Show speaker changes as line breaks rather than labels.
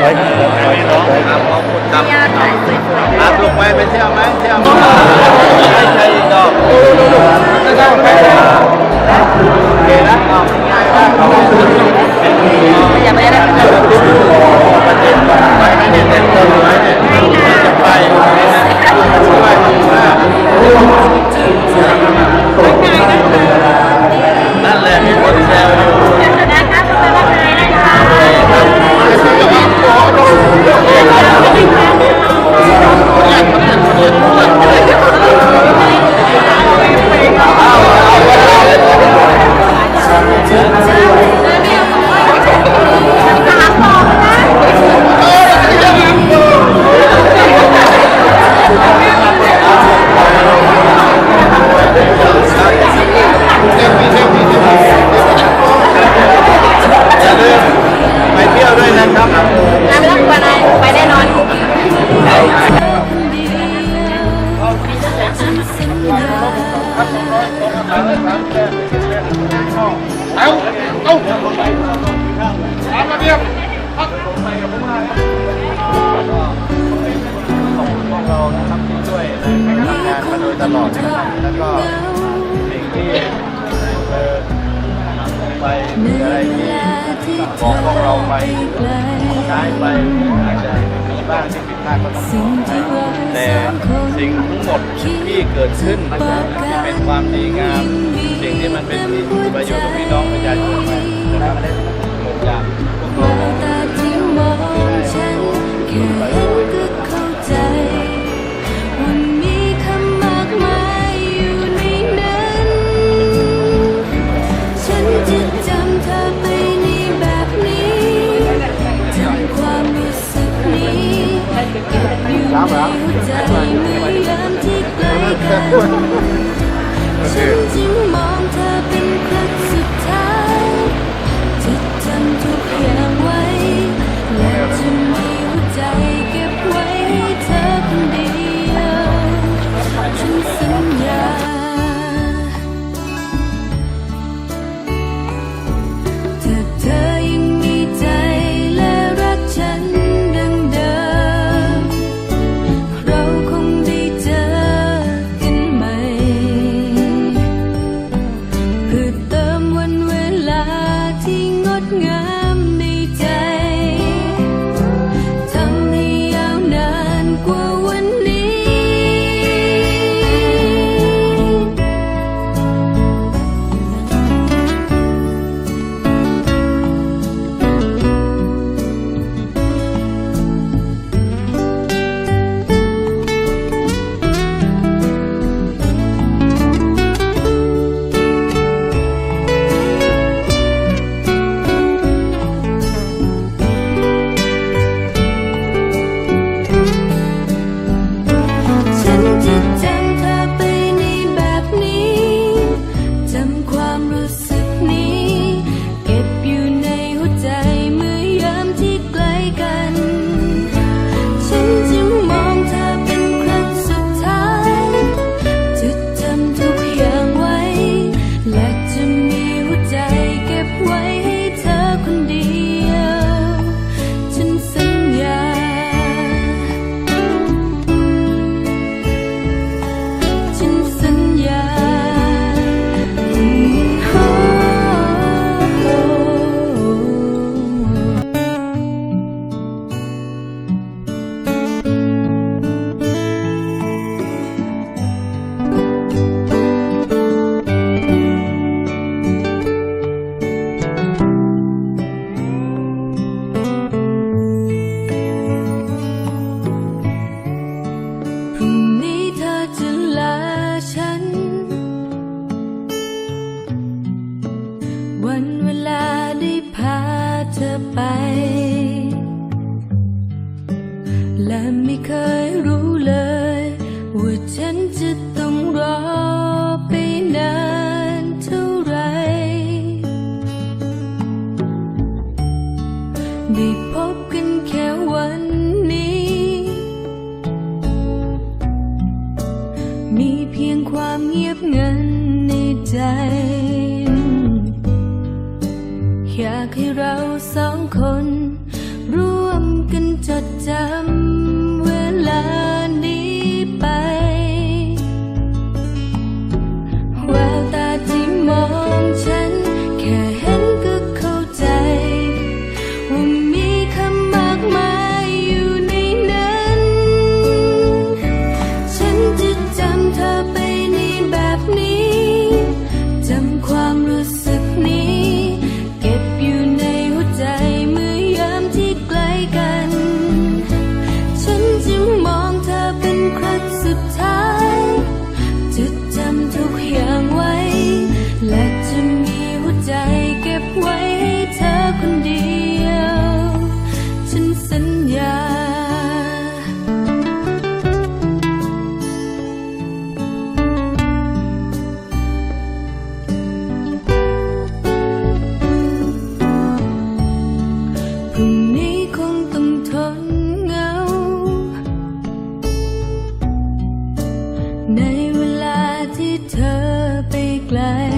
ไปไป
ครับไปครับครับ
ขอบคุณครับครับลงไปไปเที่ยวไหมเที่ยวไหมไม่ใช่ดอกดูดูดูไม่ต้องไปโอเคนะง่ายมากอย่าไปได้ประ แล้ว
ก็
สิ่งที่เออไปอะไรที่บอกพวกเราไปใช้ไปอาจจะมีบ้างที่ผิดพลาดก็ต้องขออภัยแต่สิ่งทั้งหมดที่เกิดขึ้นที่เป็นความดีงาม สิ่งที่มันเป็นประโยชน์กับพี่น้องประชาชนมานะครับผมอยากพวกเรา
ตา อยู่ในหัวใจเมื่อยามที่ใกล้กันฉันจึงมอเค ความเงียบเงันในใจ ทุกอย่างไว้ และจะมีหัวใจเก็บไว้ให้เธอคนเดียว fly.